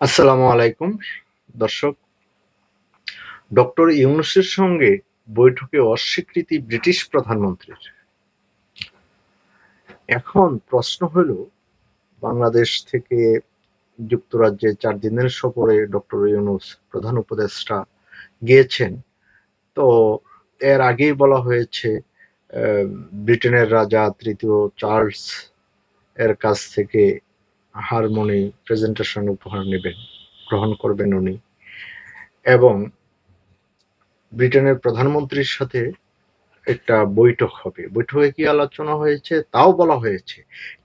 আসসালামু আলাইকুম। দর্শক, ডক্টর ইউনুসের সঙ্গে বৈঠকে অস্বীকৃতি ব্রিটিশ প্রধানমন্ত্রীর। এখন প্রশ্ন হল, বাংলাদেশ থেকে যুক্তরাজ্যে চার দিনের সফরে ডক্টর ইউনুস প্রধান উপদেষ্টা গিয়েছেন। তো এর আগেই বলা হয়েছে ব্রিটেনের রাজা তৃতীয় চার্লস এর কাছ থেকে হারমোনি প্রেজেন্টেশন উপহার নেবেন, গ্রহণ করবেন উনি। এবং ব্রিটেনের প্রধানমন্ত্রীর সাথে একটা বৈঠক হবে। বৈঠকে কি আলোচনা হয়েছে? তাও বলা হয়েছে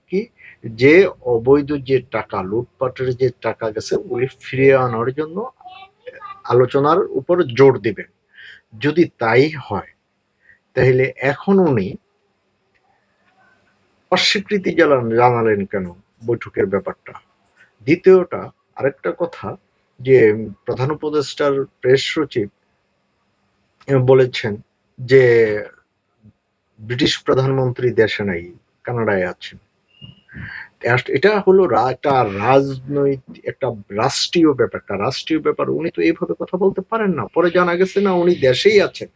কি যে অবৈধ যে টাকা, লুটপাটের যে টাকা গেছে ওই ফিরিয়ে আনার জন্য আলোচনার উপর জোর দিবেন। যদি তাই হয়, তাহলে এখন উনি অস্বীকৃতি জানালেন কেন? বৈঠকের ব্যাপারটা। দ্বিতীয়টা, আরেকটা কথা যে প্রধান উপদেষ্টার প্রেস সচিব বলেছেন যে ব্রিটিশ প্রধানমন্ত্রী দেশে নাই, কানাডায় আছেন। এটা হলো একটা রাজনৈতিক, একটা রাষ্ট্রীয় ব্যাপার, একটা রাষ্ট্রীয় ব্যাপার। উনি তো এইভাবে কথা বলতে পারেন না। পরে জানা গেছে না, উনি দেশেই আছেন।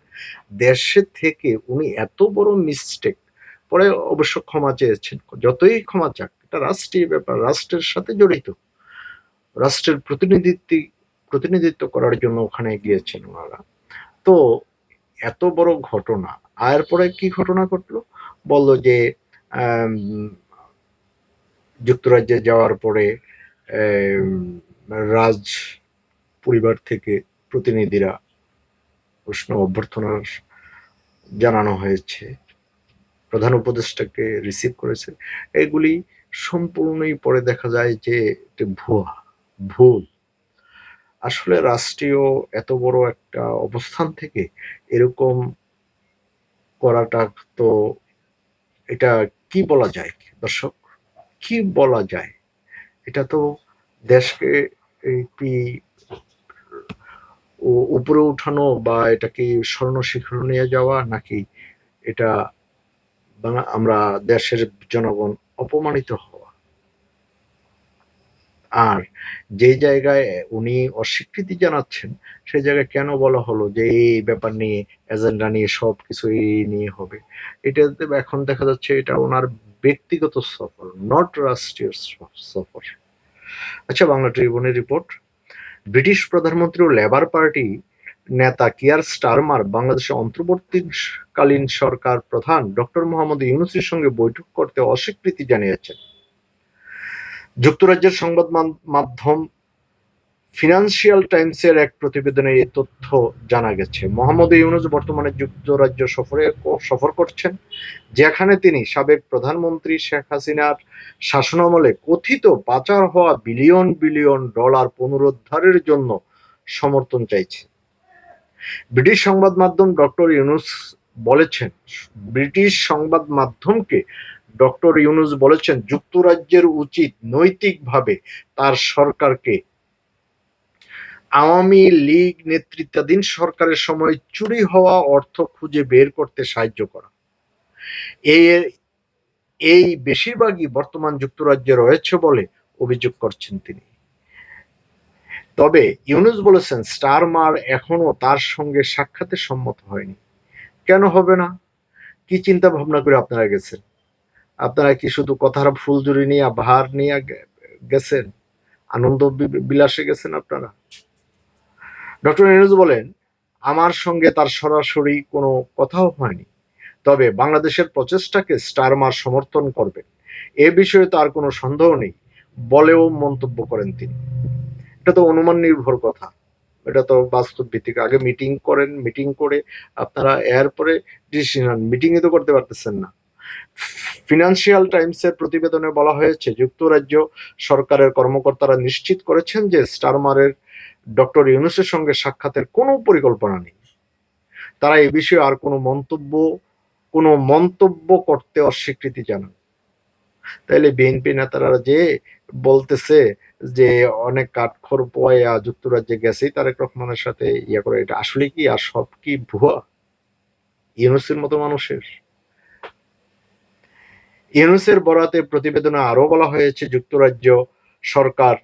দেশে থেকে উনি এত বড় মিস্টেক পরে অবশ্য ক্ষমা চেয়েছেন। যতই ক্ষমা চাক এটা রাষ্ট্রীয় ব্যাপার, রাষ্ট্রের সাথে জড়িত। রাষ্ট্রের প্রতিনিধিত্ব প্রতিনিধিত্ব করার জন্য ওখানে গিয়েছেন ওনারা। তো এত বড় ঘটনা, আর পরে কি ঘটনা ঘটলো? বলল যে যুক্তরাজ্যে যাওয়ার পরে রাজ পরিবার থেকে প্রতিনিধিরা উষ্ণ অভ্যর্থনা জানানো হয়েছে। প্রধান উপদেষ্টাকে রিসিভ করেছে। এগুলি সম্পূর্ণই পরে দেখা যায় যে ভুয়া, ভুল। আসলে রাষ্ট্রীয় এত বড় একটা অবস্থান থেকে এরকম করাটা তো এটা কি বলা যায় দর্শক? কি বলা যায়? এটা তো দেশকে কি উপরে উঠানো বা এটা কি স্বর্ণ শিখর নিয়ে যাওয়া নাকি এটা আমরা দেশের জনগণ অপমানিত হওয়া। আর যে জায়গায় উনি অস্বীকৃতি জানাচ্ছেন সেই জায়গায় কেন বলা হলো যে এই ব্যাপার নিয়ে, এজেন্ডা নিয়ে সব কিছু নিয়ে হবে? এটা এখন দেখা যাচ্ছে এটা ওনার ব্যক্তিগত সফর নট রাষ্ট্রীয় সফর। আচ্ছা বাংলা ট্রিবিউনের রিপোর্ট। ব্রিটিশ প্রধানমন্ত্রী ও লেবার পার্টি নেতা কিয়ার স্টারমার, বাংলাদেশের অন্তর্বর্তীকালীন সরকার প্রধান ডক্টর মোহাম্মদ ইউনুসের সঙ্গে বৈঠক করতে অস্বীকৃতি জানিয়েছেন। যুক্তরাজ্যের সংবাদ মাধ্যম ফিনান্সিয়াল টাইমসের এক প্রতিবেদনে এই তথ্য জানা গেছে। মোহাম্মদ ইউনুস বর্তমানে যুক্তরাজ্য সফরে সফর করছেন, যেখানে তিনি সাবেক প্রধানমন্ত্রী শেখ হাসিনার শাসনামলে কথিত পাচার হওয়া বিলিয়ন বিলিয়ন ডলার পুনরুদ্ধারের জন্য সমর্থন চাইছে ব্রিটিশ সংবাদ মাধ্যম ডক্টর ইউনুস বলেছেন, ব্রিটিশ সংবাদ মাধ্যমকে ডক্টর ইউনুস বলেছেন, যুক্তরাজ্যের উচিত নৈতিকভাবে তার সরকারকে আওয়ামী লীগ নেতৃত্বাধীন সরকারের সময় চুরি হওয়া অর্থ খুঁজে বের করতে সাহায্য করা। এই এই বেশিরভাগই বর্তমান যুক্তরাজ্যে রয়েছে বলে অভিযোগ করছেন তিনি। তবে ইউনুস বলেছেন স্টারমার এখনও তার সঙ্গে সাক্ষাতে সম্মত হয়নি। কেন হবে না? কি চিন্তা ভাবনা করে আপনারা গেছেন? আপনারা কি শুধু কথার ফুলজুরি নিয়ে, ভার নিয়ে গেছেন? আনন্দ বিলাসে গেছেন আপনারা? ডক্টর ইউনুস বলেন, আমার সঙ্গে তার সরাসরি কোনো কথাও হয়নি। তবে বাংলাদেশের প্রচেষ্টাকে স্টারমার সমর্থন করবেন। এ বিষয়ে তার কোনো সন্দেহ নেই, বলেও মন্তব্য করেন তিনি। এটা তো অনুমান নির্ভর কথা। এটা তো বাস্তব ভিত্তিক। আগে মিটিং করেন মিটিং করে আপনারা এরপরে ডিসিশন মিটিং তো করতে পারতেছেন না। ফিনান্সিয়াল টাইমসের প্রতিবেদনে বলা হয়েছে, যুক্তরাজ্য সরকারের কর্মকর্তারা নিশ্চিত করেছেন যে স্টারমারের ডক্টর ইউনুসের সঙ্গে সাক্ষাতের কোনো পরিকল্পনা নেই। তারা এই বিষয়ে আর কোনো মন্তব্য কোনো মন্তব্য করতে অস্বীকৃতি জানান। তাইলে বিএনপি নেতারা যে বলতেছে যে অনেক কাঠখড় পোয়া যুক্তরাজ্যে গেছেই তারেক রহমানের সাথে ইয়া করে, এটা আসলে কি আর সব কি ভুয়া? ইউনুসের মতো মানুষের। ইউনুসের বরাতে প্রতিবেদনে আরও বলা হয়েছে যুক্তরাজ্য সরকার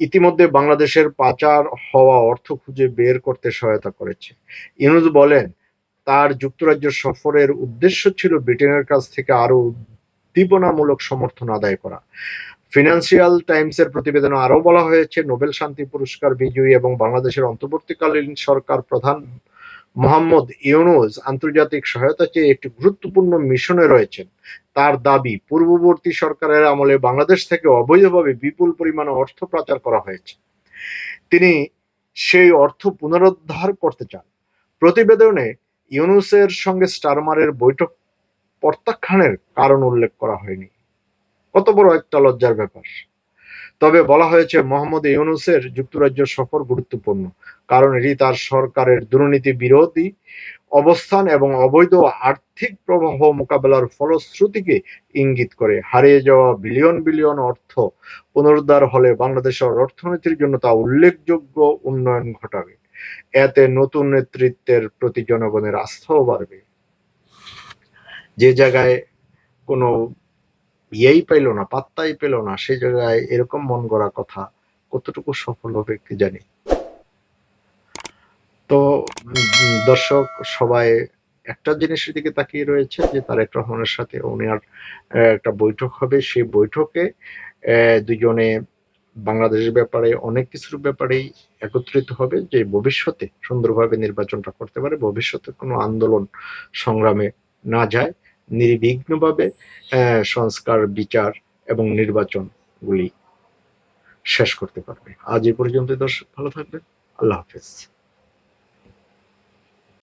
ইতিমধ্যে বাংলাদেশের পাচার হওয়া অর্থ খুঁজে বের করতে সহায়তা করেছে। ইউনুস বলেন, তার যুক্তরাজ্য সফরের উদ্দেশ্য ছিল ব্রিটেনের কাছ থেকে আরও উদ্দীপনামূলক সমর্থন আদায় করা। ফিনান্সিয়াল টাইমসের প্রতিবেদনে আরও বলা হয়েছে, নোবেল শান্তি পুরস্কার বিজয়ী এবং বাংলাদেশের অন্তর্বর্তীকালীন সরকার প্রধান মোহাম্মদ ইউনুস আন্তর্জাতিক সহায়তা চেয়ে একটি গুরুত্বপূর্ণ মিশনে রয়েছেন। তার দাবি, পূর্ববর্তী সরকারের আমলে বাংলাদেশ থেকে অবৈধভাবে বিপুল পরিমাণে অর্থ পাচার করা হয়েছে। তিনি সেই অর্থ পুনরুদ্ধার করতে চান। প্রতিবেদনে ইউনুসের সঙ্গে স্টারমারের বৈঠক প্রত্যাখ্যানের কারণ উল্লেখ করা হয়নি। কত বড় একটা লজ্জার ব্যাপার। তবে বলা হয়েছে, মোহাম্মদ ইউনুসের যুক্তরাজ্য সফর গুরুত্বপূর্ণ, কারণ এটি তার সরকারের দুর্নীতি বিরোধী অবস্থান এবং অবৈধ আর্থিক প্রবাহ মোকাবেলার ফলশ্রুতিকে ইঙ্গিত করে। হারিয়ে যাওয়া বিলিয়ন বিলিয়ন অর্থ পুনরুদ্ধার হলে বাংলাদেশের অর্থনীতির জন্য তা উল্লেখযোগ্য উন্নয়ন ঘটাবে। এতে নতুন নেতৃত্বের প্রতি জনগণের আস্থাও বাড়বে। যে জায়গায় কোনো ইয়েই পেল না, পাত্তাই পেল না সেই জায়গায় এরকম মন গড়া কথা কতটুকু সফল হবে কি জানি। তো দর্শক, সবাই একটা জিনিসের দিকে তাকিয়ে রয়েছে যে তারেক রহমানের সাথে ওনার একটা বৈঠক হবে। সেই বৈঠকে দুজনে বাংলাদেশের ব্যাপারে অনেক কিছুর ব্যাপারেই একত্রিত হবে যে ভবিষ্যতে সুন্দরভাবে নির্বাচনটা করতে পারে। ভবিষ্যতে কোনো আন্দোলন সংগ্রামে না যায়। নির্বিঘ্নভাবে সংস্কার, বিচার এবং নির্বাচনগুলি শেষ করতে পারবে। আজ এ পর্যন্ত দর্শক, ভালো থাকবেন। আল্লাহ হাফেজ।